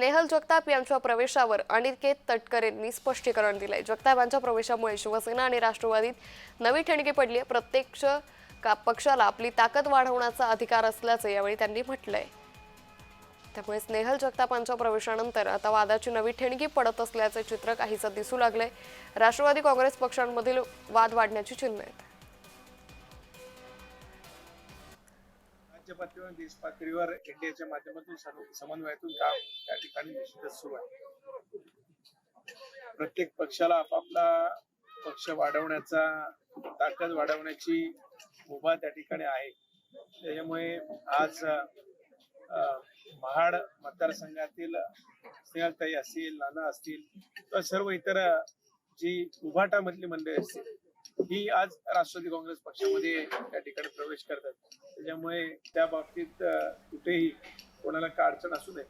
स्नेहल जगताप यांच्या प्रवेशावर अनिकेत तटकरेंनी स्पष्टीकरण दिलंय. जगताप यांच्या प्रवेशामुळे शिवसेना आणि राष्ट्रवादीत नवी ठिणगी पडली आहे. प्रत्यक्ष का पक्षाला आपली ताकद वाढवण्याचा अधिकार असल्याचं यावेळी त्यांनी म्हटलंय. त्यामुळे स्नेहल जगतापांच्या प्रवेशानंतर आता वादाची नवी ठिणगी पडत असल्याचे चित्र काहीसं दिसू लागलंय. राष्ट्रवादी काँग्रेस पक्षांमधील वाद वाढण्याची चिन्ह आहेत. राज्य पातळीवर देश पातळीवर एनडीएच्या माध्यमातून सर्व- समन्वयातून काम त्या ठिकाणी निश्चितच सुरू आहे. प्रत्येक पक्षाला आपापला पक्ष वाढवण्याचा ताकद वाढवण्याची मुभा त्या ठिकाणी आहे. त्याच्यामुळे आज महाड मतदारसंघातील स्नेहलताई असतील नाना असतील किंवा सर्व इतर जी उभाटा मधली मंडळी असतील ही आज राष्ट्रवादी काँग्रेस पक्षामध्ये त्या ठिकाणी प्रवेश करतात. त्याच्यामुळे त्या बाबतीत कुठेही कोणाला काय अडचण असू नये.